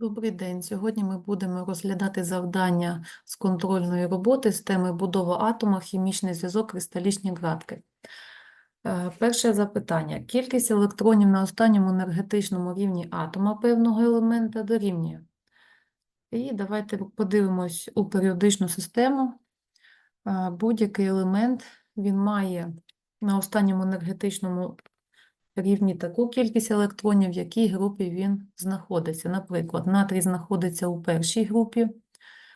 Добрий день. Сьогодні ми будемо розглядати завдання з контрольної роботи з теми будова атома, хімічний зв'язок, кристалічні ґратки. Е, Перше запитання. Кількість електронів на останньому енергетичному рівні атома певного елемента дорівнює. І давайте подивимось у періодичну систему. Е, Будь-який елемент він має на останньому енергетичному рівні таку кількість електронів, в якій групі він знаходиться. Наприклад, натрій знаходиться у першій групі,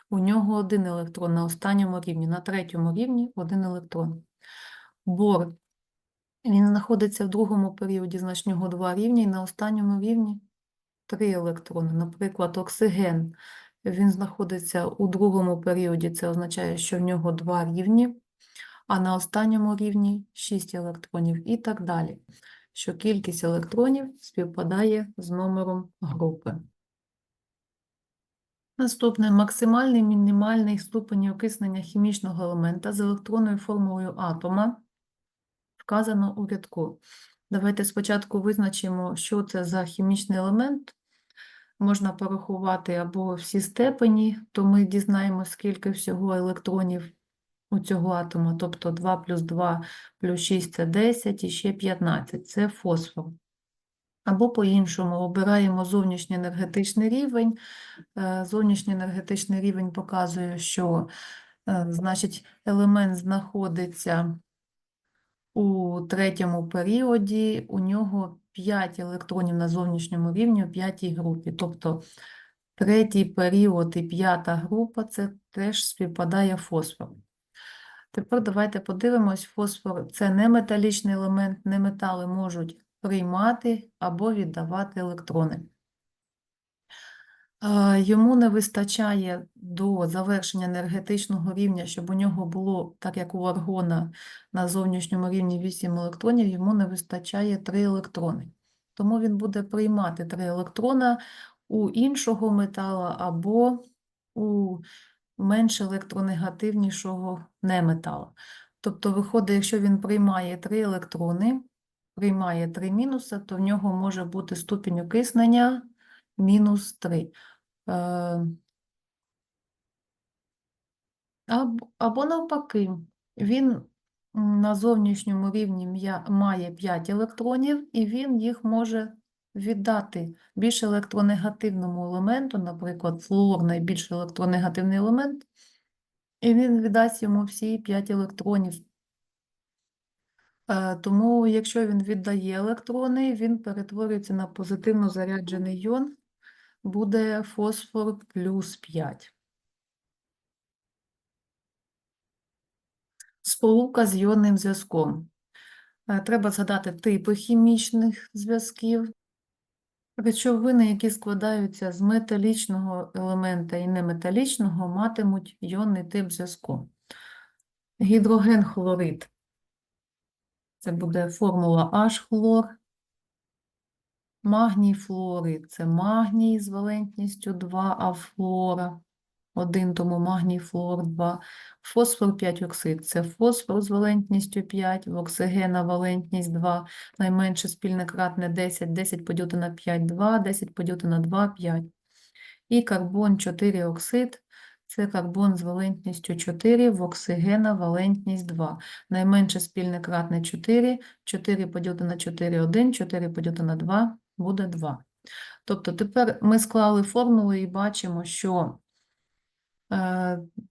у нього один електрон на останньому рівні, на третьому рівні один електрон. Бор він знаходиться в другому періоді, значить, в нього два рівні, і на останньому рівні три електрони. Наприклад, оксиген він знаходиться у другому періоді, це означає, що в нього два рівні, а на останньому рівні 6 електронів і так далі що кількість електронів співпадає з номером групи. Наступне максимальний мінімальний ступені окиснення хімічного елемента з електронною формулою атома вказано у рядку. Давайте спочатку визначимо, що це за хімічний елемент. Можна порахувати або всі степені, то ми дізнаємося, скільки всього електронів у цього атома, тобто 2 плюс 2 плюс 6 – це 10 і ще 15 – це фосфор. Або по-іншому обираємо зовнішній енергетичний рівень. Е, Зовнішній енергетичний рівень показує, що е, значить, елемент знаходиться у третьому періоді, у нього 5 електронів на зовнішньому рівні у п'ятій групі. Тобто третій період і п'ята група – це теж співпадає фосфор. Тепер давайте подивимось, фосфор – це не металічний елемент, не метали можуть приймати або віддавати електрони. Е, Йому не вистачає до завершення енергетичного рівня, щоб у нього було, так як у аргона на зовнішньому рівні 8 електронів, йому не вистачає 3 електрони. Тому він буде приймати 3 електрона у іншого метала або у менш електронегативнішого неметалу. Тобто, виходить, якщо він приймає 3 електрони, приймає 3 мінуси, то в нього може бути ступінь окиснення мінус 3. Е, або навпаки, він на зовнішньому рівні має 5 електронів, і він їх може віддати більш електронегативному елементу, наприклад, флуор найбільш електронегативний елемент, і він віддасть йому всі 5 електронів. Е, Тому, якщо він віддає електрони, він перетворюється на позитивно заряджений йон, буде фосфор плюс 5. Сполука з йонним зв'язком. Е, Треба згадати типи хімічних зв'язків. Речовини, які складаються з металічного елемента і неметалічного, матимуть йонний тип зв'язку. Гідроген хлорид. Це буде формула H-хлор. Магній флорид – це магній з валентністю 2, а флора 1, тому магній флор 2. Фосфор 5 оксид – це фосфор з валентністю 5, в оксигена валентність 2, найменше спільне кратне 10, 10 поділити на 5 – 2, 10 поділити на 2 – 5. І карбон 4 оксид – це карбон з валентністю 4, в оксигена валентність 2. Найменше спільне кратне 4, 4 поділити на 4 – 1, 4 поділити на 2 – буде 2. Тобто тепер ми склали формулу і бачимо, що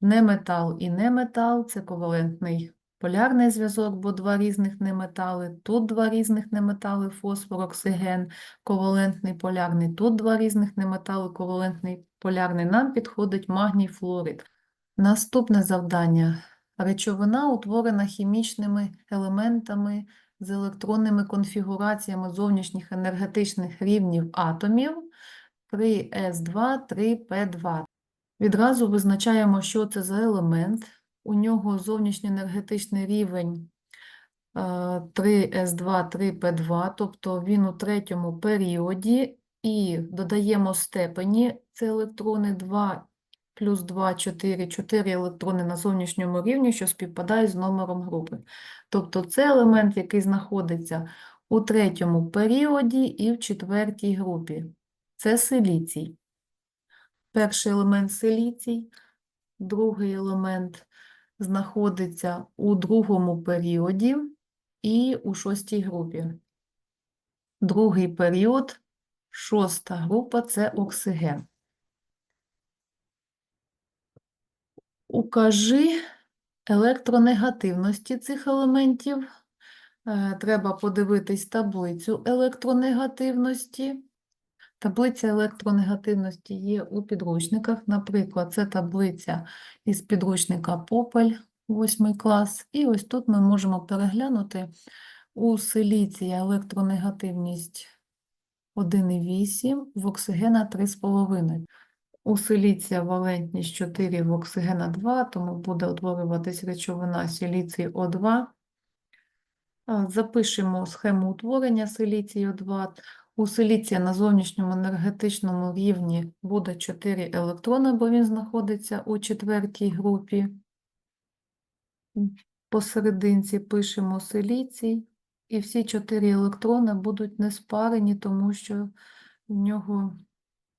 неметал і неметал – це ковалентний полярний зв'язок, бо два різних неметали, тут два різних неметали, фосфор, оксиген, ковалентний полярний, тут два різних неметали, ковалентний полярний, нам підходить магній флорид. Наступне завдання. Речовина утворена хімічними елементами з електронними конфігураціями зовнішніх енергетичних рівнів атомів 3s2, 3p2. Відразу визначаємо, що це за елемент. У нього зовнішній енергетичний рівень е, 3s2, 3p2, тобто він у третьому періоді, і додаємо степені, це електрони 2 плюс 2, 4, 4 електрони на зовнішньому рівні, що співпадають з номером групи. Тобто це елемент, який знаходиться у третьому періоді і в четвертій групі. Це силіцій. Перший елемент силіцій, другий елемент знаходиться у другому періоді і у шостій групі. Другий період, шоста група це оксиген. Укажи електронегативності цих елементів. Е, Треба подивитись таблицю електронегативності. Таблиця електронегативності є у підручниках. Наприклад, це таблиця із підручника Попель, 8 клас. І ось тут ми можемо переглянути у силіція електронегативність 1,8, в оксигена 3,5. У силіція валентність 4, в оксигена 2, тому буде утворюватись речовина силіцій О2. Запишемо схему утворення силіцію 2. У силіція на зовнішньому енергетичному рівні буде 4 електрона, бо він знаходиться у четвертій групі. Посерединці пишемо силіцій, і всі 4 електрона будуть не спарені, тому що в нього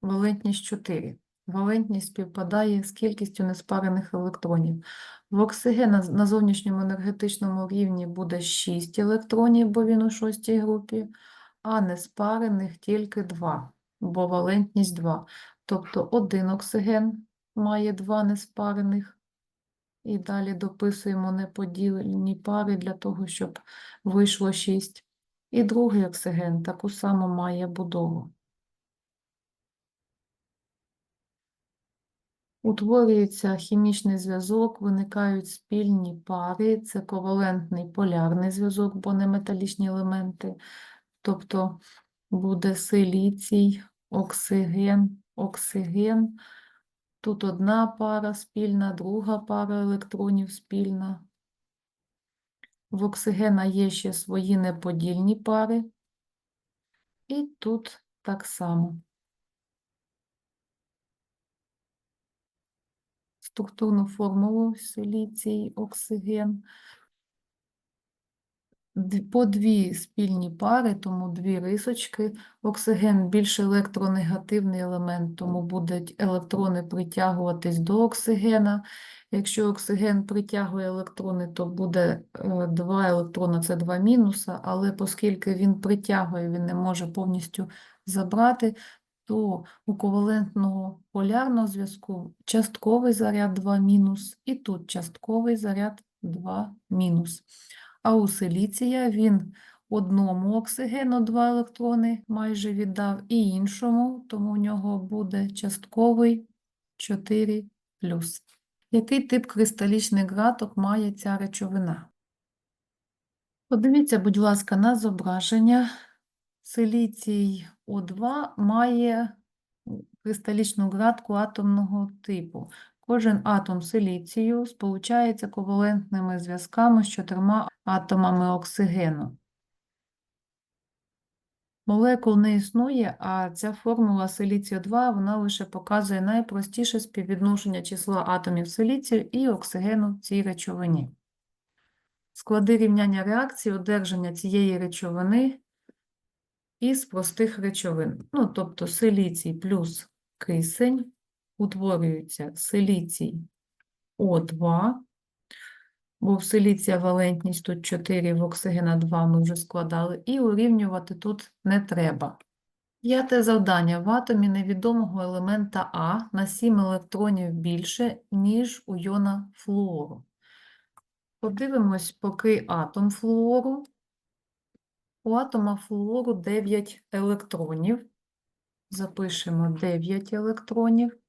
валентність 4. Валентність співпадає з кількістю неспарених електронів. В оксигена на зовнішньому енергетичному рівні буде 6 електронів, бо він у шостій групі, а неспарених тільки 2, бо валентність 2. Тобто один оксиген має 2 неспарених. І далі дописуємо неподілені пари для того, щоб вийшло 6. І другий оксиген таку саму має будову. Утворюється хімічний зв'язок, виникають спільні пари, це ковалентний полярний зв'язок, бо не металічні елементи. Тобто буде силіцій, оксиген, оксиген. Тут одна пара спільна, друга пара електронів спільна. В оксигена є ще свої неподільні пари. І тут так само. структурну формулу силіцій, оксиген. По дві спільні пари, тому дві рисочки. Оксиген більш електронегативний елемент, тому будуть електрони притягуватись до оксигена. Якщо оксиген притягує електрони, то буде е, два електрона, це два мінуса, але оскільки він притягує, він не може повністю забрати, то у ковалентного полярного зв'язку частковий заряд 2 мінус, і тут частковий заряд 2 мінус. А у силіція він одному оксигену 2 електрони майже віддав, і іншому, тому у нього буде частковий 4 плюс. Який тип кристалічних граток має ця речовина? Подивіться, будь ласка, на зображення. Силіцій О2 має кристалічну градку атомного типу. Кожен атом силіцію сполучається ковалентними зв'язками з чотирма атомами оксигену. Молекул не існує, а ця формула силіцію 2 вона лише показує найпростіше співвідношення числа атомів силіцію і оксигену в цій речовині. Склади рівняння реакції одержання цієї речовини із простих речовин. Ну, тобто силіцій плюс кисень, утворюється силіцій О2, бо в силіція валентність тут 4, в оксигена 2 ми вже складали, і урівнювати тут не треба. П'яте завдання. В атомі невідомого елемента А на 7 електронів більше, ніж у йона флуору. Подивимось, поки атом флуору. У атома флуору 9 електронів. Запишемо 9 електронів.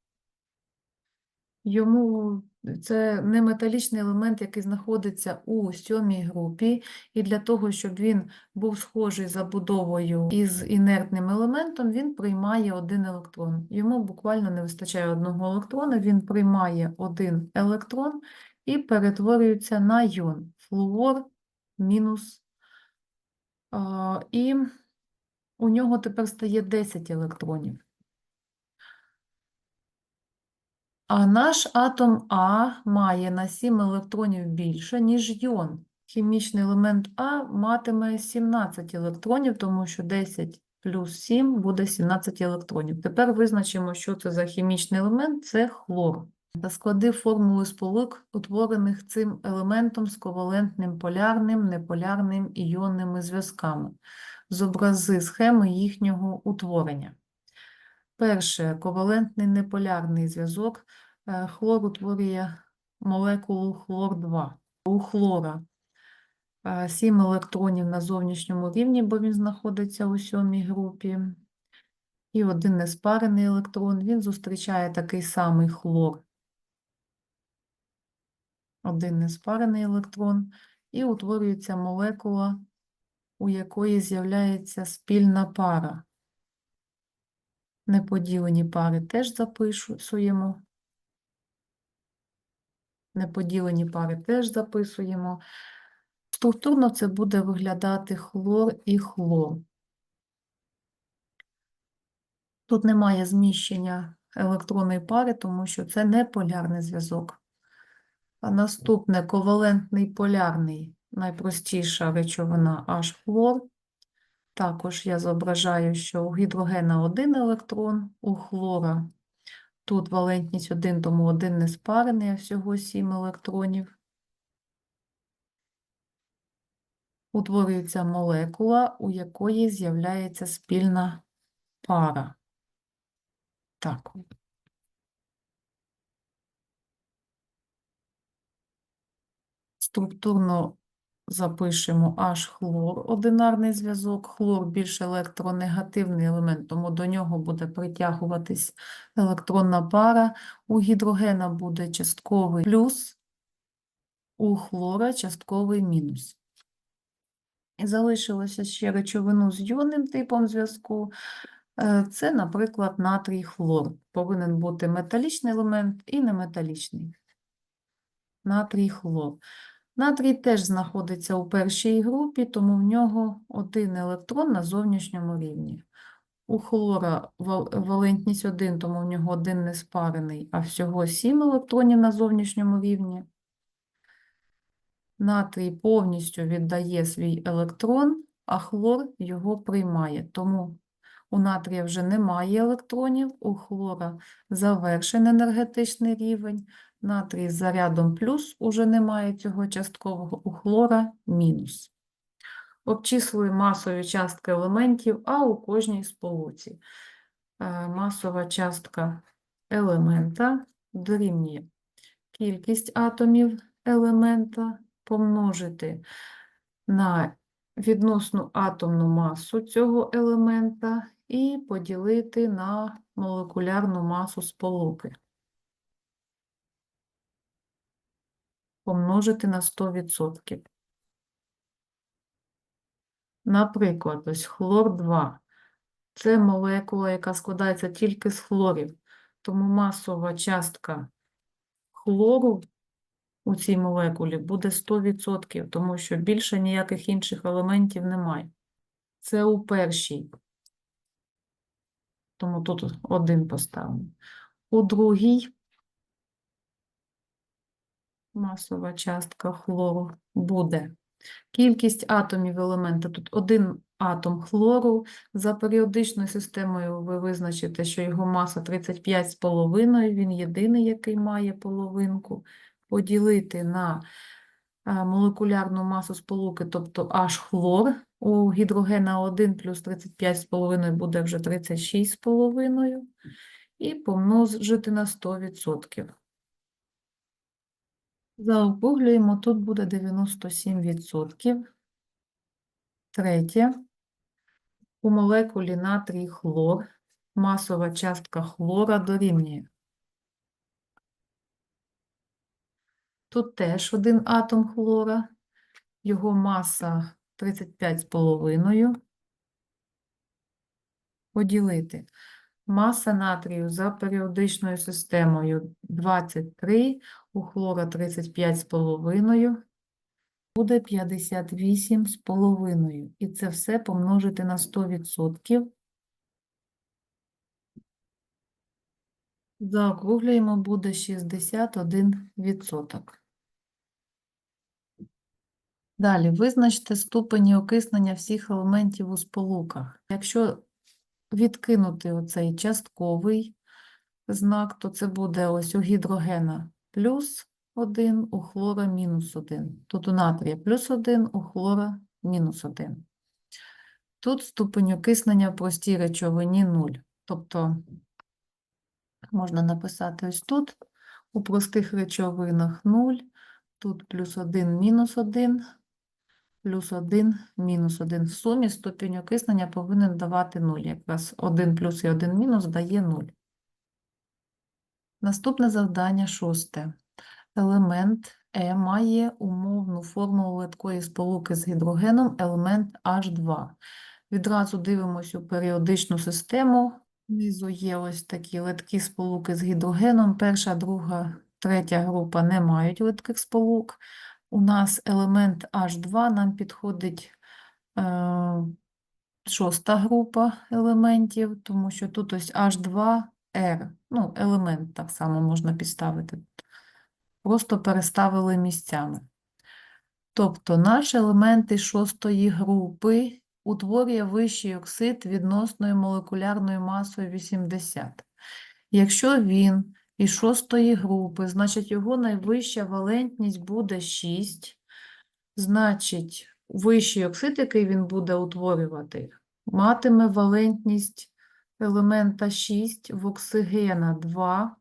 Йому це неметалічний елемент, який знаходиться у сьомій групі, і для того, щоб він був схожий забудовою із інертним елементом, він приймає один електрон. Йому буквально не вистачає одного електрона, він приймає один електрон і перетворюється на йон. Флуор мінус. І у нього тепер стає 10 електронів. А наш атом А має на 7 електронів більше, ніж йон. Хімічний елемент А матиме 17 електронів, тому що 10 плюс 7 буде 17 електронів. Тепер визначимо, що це за хімічний елемент, це хлор. Та склади формули сполук, утворених цим елементом з ковалентним полярним, неполярним іонними зв'язками. Зобрази схеми їхнього утворення. Перше, ковалентний неполярний зв'язок. Е, Хлор утворює молекулу хлор-2. У хлора 7 електронів на зовнішньому рівні, бо він знаходиться у сьомій групі. І один неспарений електрон. Він зустрічає такий самий хлор. Один неспарений електрон. І утворюється молекула, у якої з'являється спільна пара. Неподілені пари теж записуємо. Неподілені пари теж записуємо. Структурно це буде виглядати хлор і хлор. Тут немає зміщення електронної пари, тому що це не полярний зв'язок. А наступне ковалентний полярний, найпростіша речовина H-хлор. Також я зображаю, що у гідрогена один електрон, у хлора тут валентність 1, тому один не спарений, а всього 7 електронів. Утворюється молекула, у якої з'являється спільна пара. Так. Структурно запишемо H хлор, одинарний зв'язок. Хлор більш електронегативний елемент, тому до нього буде притягуватись електронна пара. У гідрогена буде частковий плюс, у хлора частковий мінус. І залишилося ще речовину з йонним типом зв'язку. Е, Це, наприклад, натрій хлор. Повинен бути металічний елемент і неметалічний. Натрій хлор. Натрій теж знаходиться у першій групі, тому в нього один електрон на зовнішньому рівні. У хлора валентність 1, тому в нього один не спарений, а всього 7 електронів на зовнішньому рівні. Натрій повністю віддає свій електрон, а хлор його приймає. Тому у натрія вже немає електронів, у хлора завершений енергетичний рівень. Натрій з зарядом плюс уже немає цього часткового, у хлора мінус. Обчислюємо масові частки елементів, а у кожній сполуці. Е, Масова частка елемента дорівнює кількість атомів елемента помножити на відносну атомну масу цього елемента і поділити на молекулярну масу сполуки. Помножити на 100%. Наприклад, ось хлор-2. Це молекула, яка складається тільки з хлорів. Тому масова частка хлору у цій молекулі буде 100%, тому що більше ніяких інших елементів немає. Це у першій. Тому тут один поставимо. У другій масова частка хлору буде. Кількість атомів елемента. Тут один атом хлору. За періодичною системою ви визначите, що його маса 35,5, він єдиний, який має половинку. Поділити на молекулярну масу сполуки, тобто H-хлор. У гідрогена 1 плюс 35,5 буде вже 36,5. І помножити на 100%. Заокруглюємо, тут буде 97%. Третє. У молекулі натрій хлор масова частка хлора дорівнює. Тут теж один атом хлора, його маса 35,5. Поділити. Маса натрію за періодичною системою 23, у хлора 35,5, буде 58,5. І це все помножити на 100%. Заокруглюємо, буде 61%. Далі, визначте ступені окиснення всіх елементів у сполуках. Якщо відкинути оцей частковий знак, то це буде ось у гідрогена плюс 1, у хлора мінус 1. Тут у натрія плюс 1, у хлора мінус 1. Тут ступень окиснення в простій речовині 0. Тобто можна написати ось тут у простих речовинах 0, тут плюс 1, мінус 1, плюс 1, мінус 1. В сумі ступінь окиснення повинен давати 0. Якраз 1 плюс і 1 мінус дає 0. Наступне завдання шосте. Елемент Е має умовну формулу литкої сполуки з гідрогеном елемент H2. Відразу дивимося у періодичну систему. Внизу є ось такі литкі сполуки з гідрогеном. Перша, друга, третя група не мають литких сполук. У нас елемент H2, нам підходить е, шоста група елементів, тому що тут ось H2R, ну, елемент так само можна підставити. Просто переставили місцями. Тобто наш елемент із шостої групи утворює вищий оксид відносною молекулярною масою 80. Якщо він із шостої групи, значить його найвища валентність буде 6, значить вищий оксид, який він буде утворювати, матиме валентність елемента 6 в оксигена 2.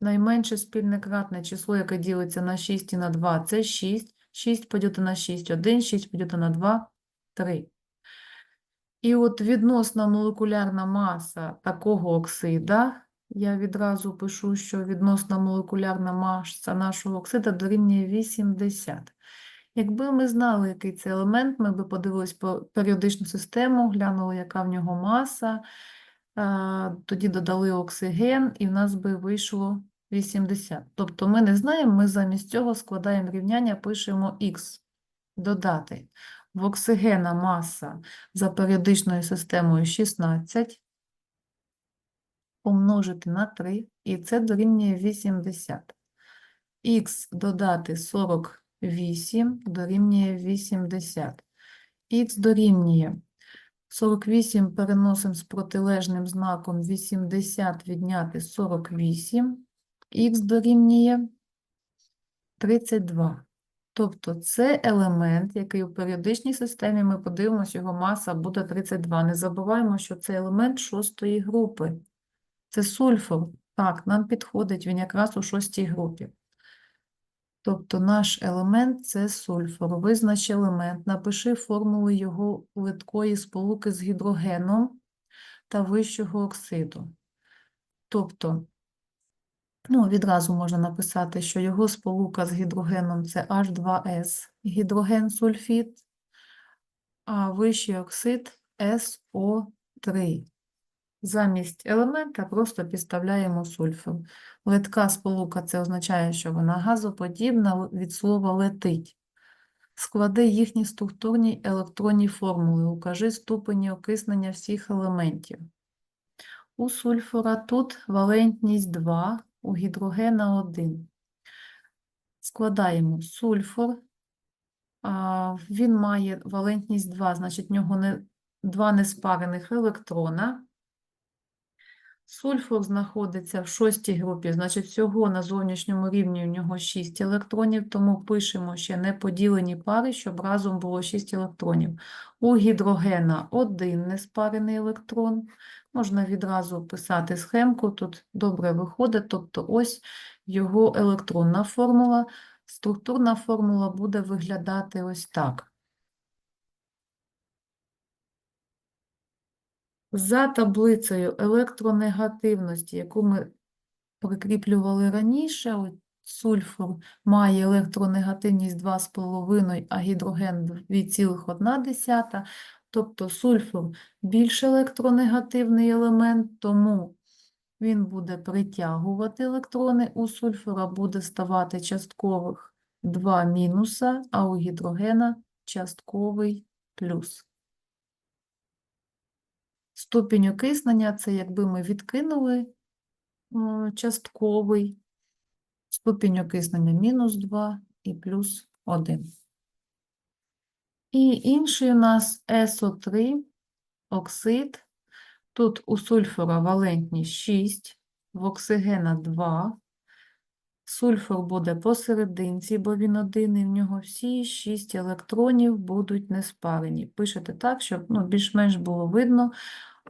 Найменше спільне кратне число, яке ділиться на 6 і на 2, це 6. 6 поділити на 6, 1, 6 поділити на 2, 3. І от відносна молекулярна маса такого оксида, я відразу пишу, що відносна молекулярна маса нашого оксида дорівнює 80. Якби ми знали, який це елемент, ми б подивились по періодичну систему, глянули, яка в нього маса, тоді додали оксиген, і в нас би вийшло 80. Тобто ми не знаємо, ми замість цього складаємо рівняння, пишемо х, додати. В оксигена маса за періодичною системою 16, помножити на 3, і це дорівнює 80. Х додати 48 дорівнює 80. Х дорівнює 48 переносимо з протилежним знаком 80 відняти 48. Х дорівнює 32. Тобто це елемент, який у періодичній системі ми подивимося, його маса буде 32. Не забуваємо, що це елемент шостої групи. Це сульфур. Так, нам підходить, він якраз у шостій групі. Тобто наш елемент це сульфур. Визнач елемент, напиши формулу його литкої сполуки з гідрогеном та вищого оксиду. Тобто, ну, відразу можна написати, що його сполука з гідрогеном це H2S, гідроген сульфід, а вищий оксид SO3. Замість елемента просто підставляємо сульфур. Литка сполука це означає, що вона газоподібна від слова летить. Склади їхні структурні електронні формули, укажи ступені окиснення всіх елементів. У сульфура тут валентність 2, у гідрогена 1. Складаємо сульфур, він має валентність 2, значить в нього не, два неспарених електрона. Сульфур знаходиться в шостій групі, значить всього на зовнішньому рівні у нього 6 електронів, тому пишемо ще неподілені пари, щоб разом було 6 електронів. У гідрогена один неспарений електрон. Можна відразу писати схемку, тут добре виходить, тобто ось його електронна формула. Структурна формула буде виглядати ось так. За таблицею електронегативності, яку ми прикріплювали раніше, от сульфур має електронегативність 2,5, а гідроген 2,1. Тобто сульфур більш електронегативний елемент, тому він буде притягувати електрони, у сульфура буде ставати часткових 2 мінуса, а у гідрогена частковий плюс. Ступінь окиснення це якби ми відкинули частковий, ступінь окиснення мінус 2 і плюс 1. І інший у нас СО3, оксид. Тут у сульфура валентність 6, в оксигена 2. Сульфур буде посерединці, бо він один, і в нього всі 6 електронів будуть неспарені. Пишете так, щоб ну, більш-менш було видно.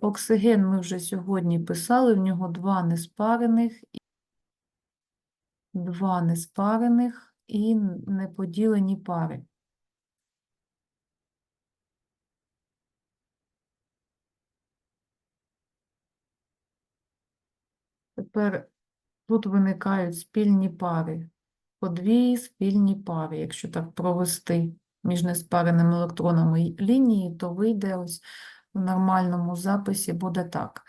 Оксиген ми вже сьогодні писали, в нього два неспарених, два неспарених і неподілені пари. Тепер тут виникають спільні пари, по дві спільні пари. Якщо так провести між неспареними електронами лінії, то вийде ось в нормальному записі буде так.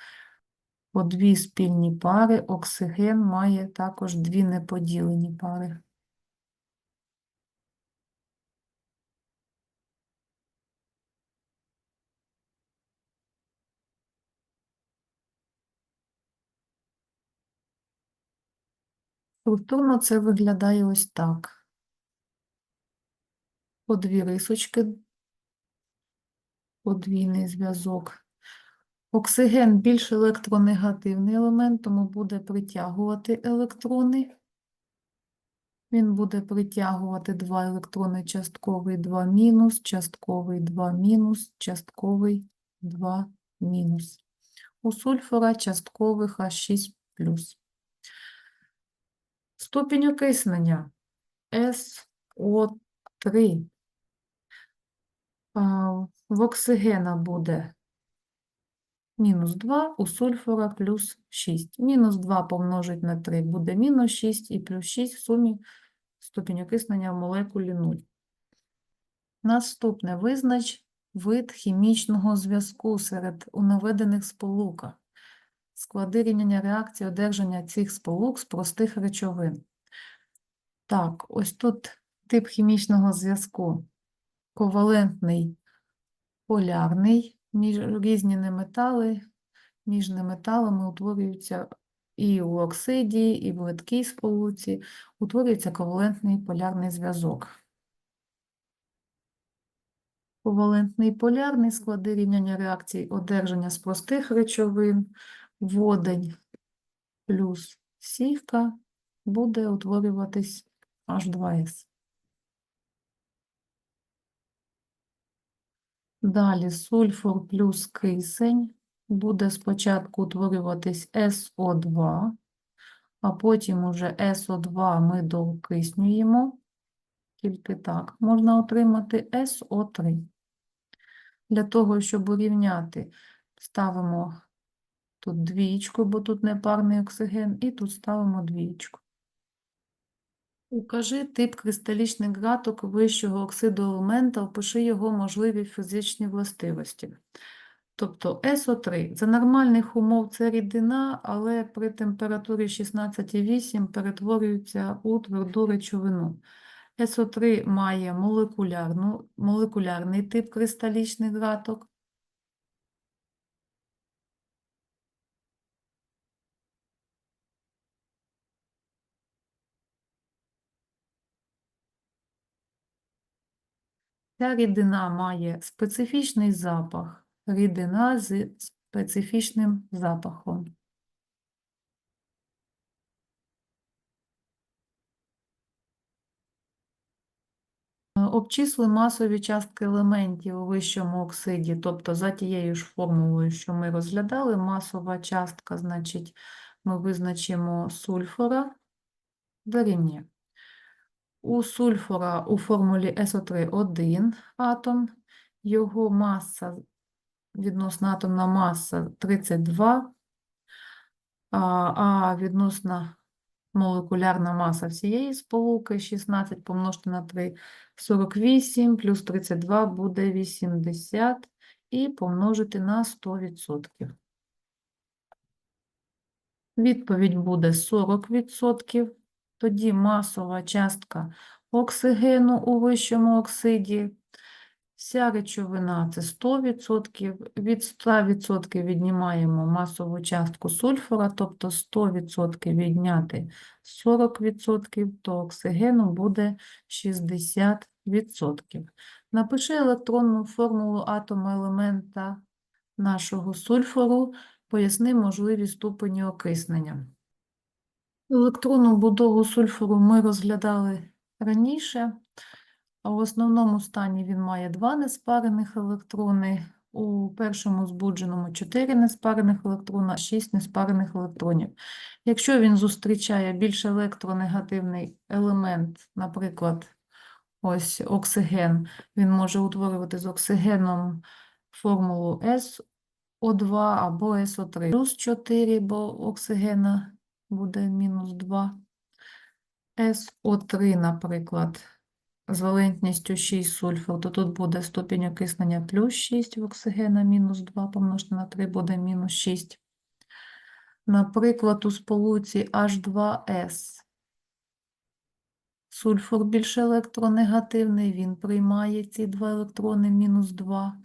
По дві спільні пари, оксиген має також дві неподілені пари. Структурно це виглядає ось так. По дві рисочки, подвійний зв'язок. Оксиген більш електронегативний елемент, тому буде притягувати електрони. Він буде притягувати два електрони частковий 2 мінус, частковий 2 мінус, частковий 2 мінус. У сульфура часткових H6 плюс. Ступінь окиснення СО3. А, В оксигена буде мінус 2, у сульфура плюс 6. Мінус 2 помножить на 3 буде мінус 6 і плюс 6 в сумі ступінь окиснення в молекулі 0. Наступне визнач вид хімічного зв'язку серед у наведених сполуках. Склади рівняння реакції одержання цих сполук з простих речовин. Так, ось тут тип хімічного зв'язку. Ковалентний, полярний, між різні неметали, між неметалами утворюються і у оксиді, і в литкій сполуці, утворюється ковалентний полярний зв'язок. Ковалентний полярний склади рівняння реакцій одержання з простих речовин, водень плюс сівка буде утворюватись H2S. Далі сульфур плюс кисень буде спочатку утворюватись СО2, а потім уже СО2 ми доокиснюємо. Тільки так можна отримати СО3. Для того, щоб урівняти, ставимо тут двічку, бо тут непарний оксиген, і тут ставимо двічку. Укажи тип кристалічних граток вищого оксиду елемента, опиши його можливі фізичні властивості. Тобто СО3 за нормальних умов це рідина, але при температурі 16,8 перетворюється у тверду речовину. СО3 має молекулярну, молекулярний тип кристалічних граток. Ця рідина має специфічний запах, рідина з специфічним запахом. Е, Обчисли масові частки елементів у вищому оксиді, тобто за тією ж формулою, що ми розглядали, масова частка, значить, ми визначимо сульфора дорівнює. У сульфура у формулі СО3 один атом, його маса, відносна атомна маса 32, а, відносна молекулярна маса всієї сполуки 16 помножити на 3 – 48, плюс 32 буде 80 і помножити на 100%. Відповідь буде 40%. Тоді масова частка оксигену у вищому оксиді. Вся речовина це 100%. Від 100% віднімаємо масову частку сульфура, тобто 100% відняти 40%, то оксигену буде 60%. Напиши електронну формулу атома елемента нашого сульфуру, поясни можливі ступені окиснення. Електронну будову сульфуру ми розглядали раніше. В основному стані він має два неспарених електрони, у першому збудженому 4 неспарених електрона, 6 неспарених електронів. Якщо він зустрічає більш електронегативний елемент, наприклад, ось оксиген, він може утворювати з оксигеном формулу SO2 або SO3 плюс 4, бо оксигена буде мінус 2. SO3, наприклад, з валентністю 6 сульфур, то тут буде ступінь окиснення плюс 6 в оксигена, мінус 2 помножити на 3 буде мінус 6. Наприклад, у сполуці H2S сульфур більш електронегативний, він приймає ці два електрони мінус 2.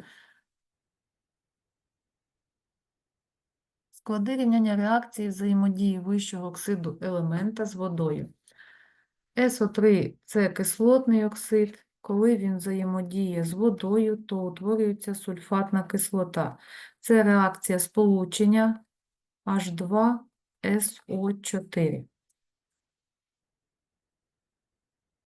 Склади рівняння реакції взаємодії вищого оксиду елемента з водою. СО3 – це кислотний оксид. Коли він взаємодіє з водою, то утворюється сульфатна кислота. Це реакція сполучення H2SO4.